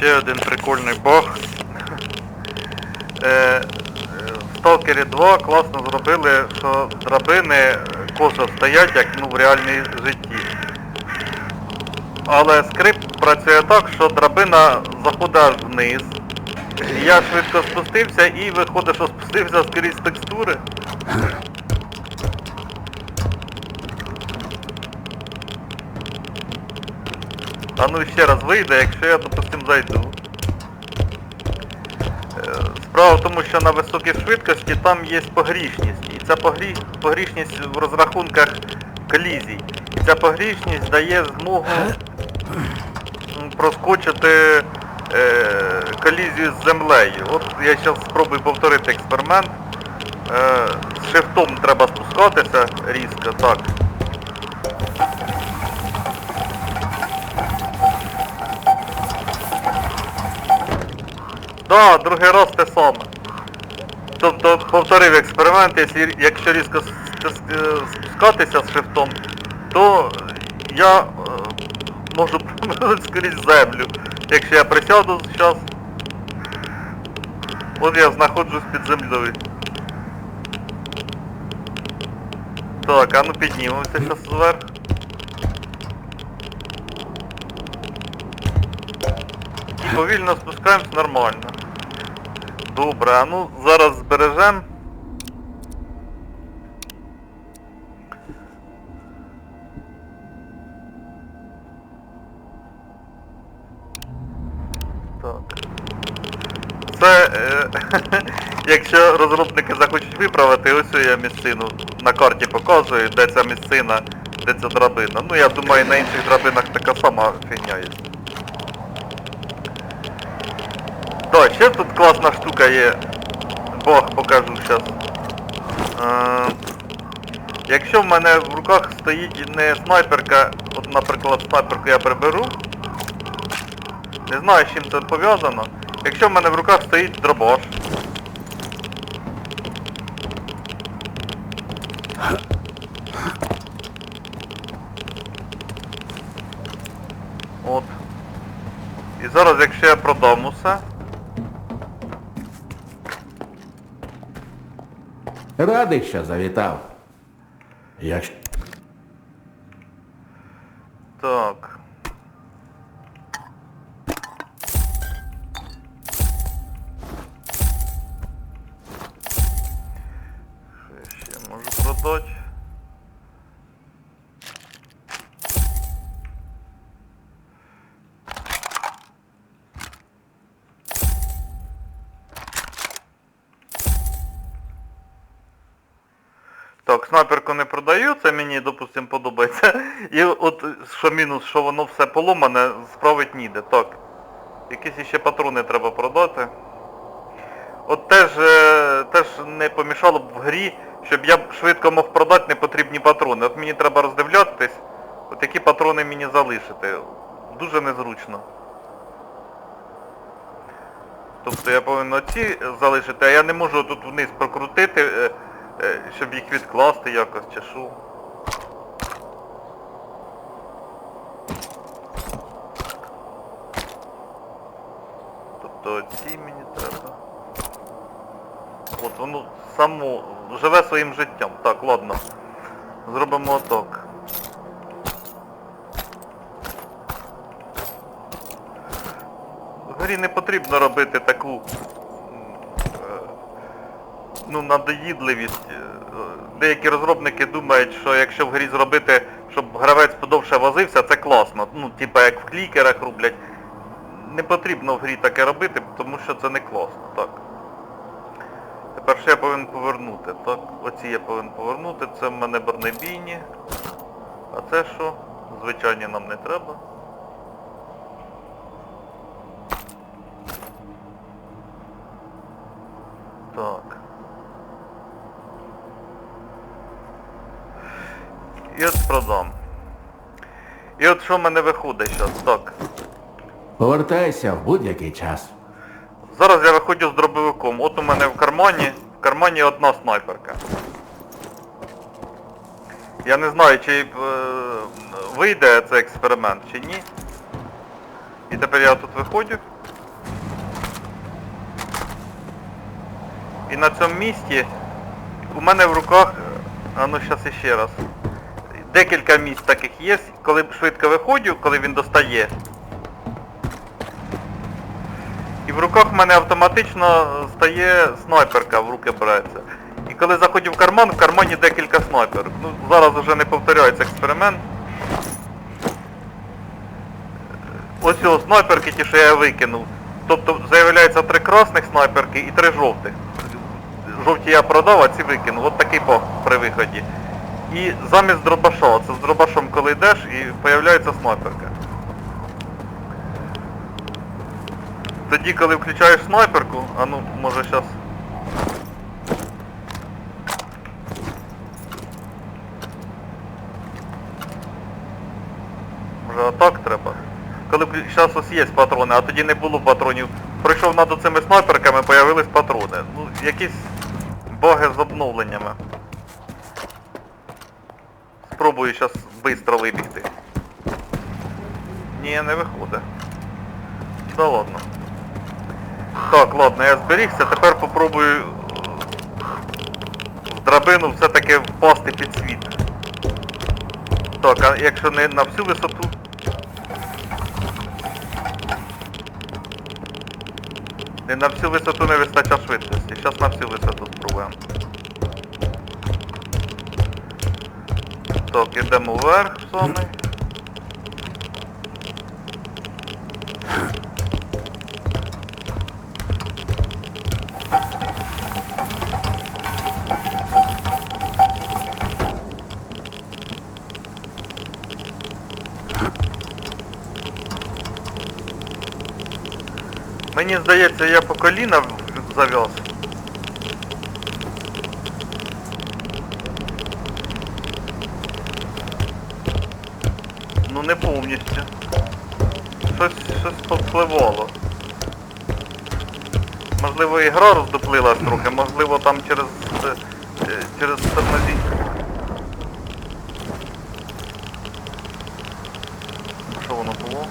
ще один прикольний баг. Е, е, В Stalker 2 класно зробили, що драбини косо стоять, як ну, в реальній житті. Але скрипт працює так, що драбина заходить вниз. Я швидко спустився і виходить, що спустився скрізь текстури. А ну ще раз вийде, якщо я, допустим, зайду. Е, Справа в тому, що на високій швидкості там є погрішність. І ця погрі... погрішність в розрахунках колізій. І ця погрішність дає змогу проскочити е, колізію з землею. От я зараз спробую повторити експеримент. Е, з шифтом треба спускатися різко, так. Да, другий раз те саме. Тобто повторив експеримент, якщо, різко спускатися з шифтом, то я е, можу проминути скрізь землю. Якщо я присяду зараз, от я знаходжусь під землею. Так, а ну піднімемося зараз зверх. І повільно спускаємось нормально. Добре, ну зараз збережем. Так. Це, е, якщо розробники захочуть виправити, ось я місцину на карті показую, де ця місцина, де ця драбина. Ну я думаю, на інших драбинах така сама фігня є. Так, ще тут класна штука є. Бог покажу. Е, якщо в мене в руках стоїть не снайперка, от наприклад снайперку я приберу. Не знаю з чим це пов'язано. Якщо в мене в руках стоїть дробаш. От. І зараз якщо я продам усе. Радий, що завітав. Якщо... Так. Ще можу продати? Так, снайперку не продаю, це мені, допустим, подобається. І от що мінус, що воно все поломане, справить ніде. Так. Якісь ще патрони треба продати. От теж, е, теж не помішало б в грі, щоб я швидко мог продати непотрібні патрони. От мені треба роздивлятись, от які патрони мені залишити. Дуже незручно. Тобто я повинен ці залишити, а я не можу тут вниз прокрутити, е, щоб їх відкласти якось що. Тобто ці мені треба. От воно само живе своїм життям. Так, ладно. Зробимо отак. В грі не потрібно робити таку е, ну, надоїдливість. Е, Деякі розробники думають, що якщо в грі зробити, щоб гравець подовше возився, це класно. Ну, типа як в клікерах роблять. Не потрібно в грі таке робити, тому що це не класно, так. Тепер що я повинен повернути, так? Оці я повинен повернути, це в мене бронебійні. А це що? Звичайні нам не треба. Так. І от продам. І от що в мене виходить зараз, так. Повертайся в будь-який час. Зараз я виходжу з дробовиком. От у мене в кармані. В кармані одна снайперка. Я не знаю, чи е, вийде цей експеримент, чи ні. І тепер я тут виходжу. І на цьому місці у мене в руках... А ну зараз іще раз. Декілька місць таких є, коли швидко виходжу, коли він достає. І в руках в мене автоматично стає снайперка, в руки береться. І коли заходжу в карман, в кармані декілька снайперок. Ну, зараз вже не повторяється експеримент. Ось цього снайперки ті, що я викинув. Тобто з'являється три красних снайперки і три жовтих. Жовті я продав, а ці викинув. От такий пах при виході. І замість дробаша, це з дробашом коли йдеш і з'являється снайперка. Тоді, коли включаєш снайперку, а ну, може зараз. Може отак треба? Коли зараз ось є патрони, а тоді не було патронів. Пройшов над цими снайперками, появились патрони. Ну, якісь боги з обновленнями. Спробую зараз швидко вибігти. Ні, не виходить. Да ладно. Так, ладно, я зберігся, тепер попробую е, в драбину все-таки впасти під світ. Так, а якщо не на всю висоту. Не на всю висоту не вистачає швидкості. Зараз на всю висоту спробуємо. Так, ідемо вверх самий. Мені здається, я по коліна в- Ну не повністю. Щось, щось повпливало. Можливо, ігра роздуплилась трохи, можливо там через е, через тормозі. Що воно було?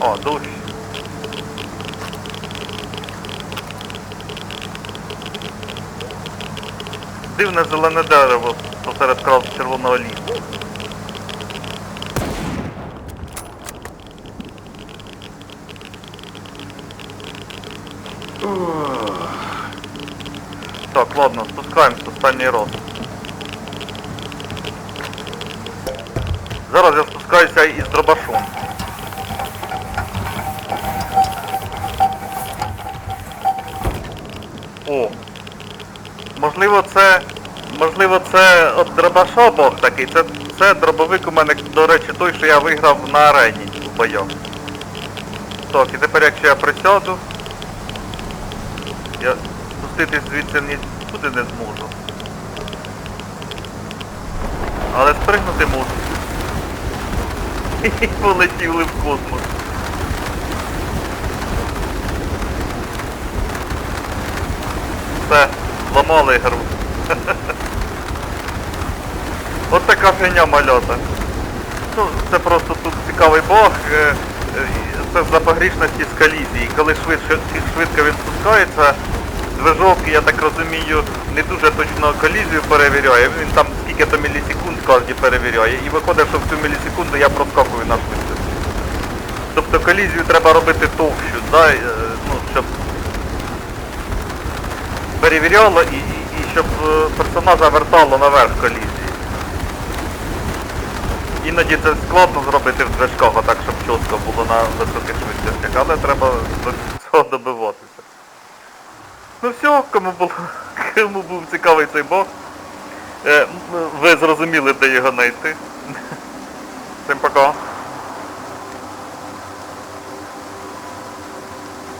О, дощ. Дивне зелене дерево посеред крас червоного лісу. Так, ладно, спускаємось останній раз. Зараз я спускаюся із дробашом. О. Можливо це. Можливо це от дробаша такий. Це, це дробовик у мене, до речі, той, що я виграв на арені в бойові. Так, і тепер якщо я присяду, я спуститись звідси нікуди не зможу. Але спригнути можу. І полетіли в космос. Все, зламали ігру. От така фігня мальота. Ну, це просто тут цікавий бог. е, е, Це за погрішності з колізії. Коли швидко, швидко він спускається, движок, я так розумію, не дуже точно колізію перевіряє. Він там скільки-то мілісекунд кожні перевіряє. І виходить, що в цю мілісекунду я проскакую на швидкості. Тобто колізію треба робити товщу, да? е, ну, щоб перевіряло і, і, і щоб е, персонажа вертало наверх колізії. Іноді це складно зробити в движках, отак, щоб чітко було на високих швидкостях, але треба до цього добиватися. Ну все, кому було, кому був цікавий цей бог, е, ви зрозуміли, де його знайти. Всім пока.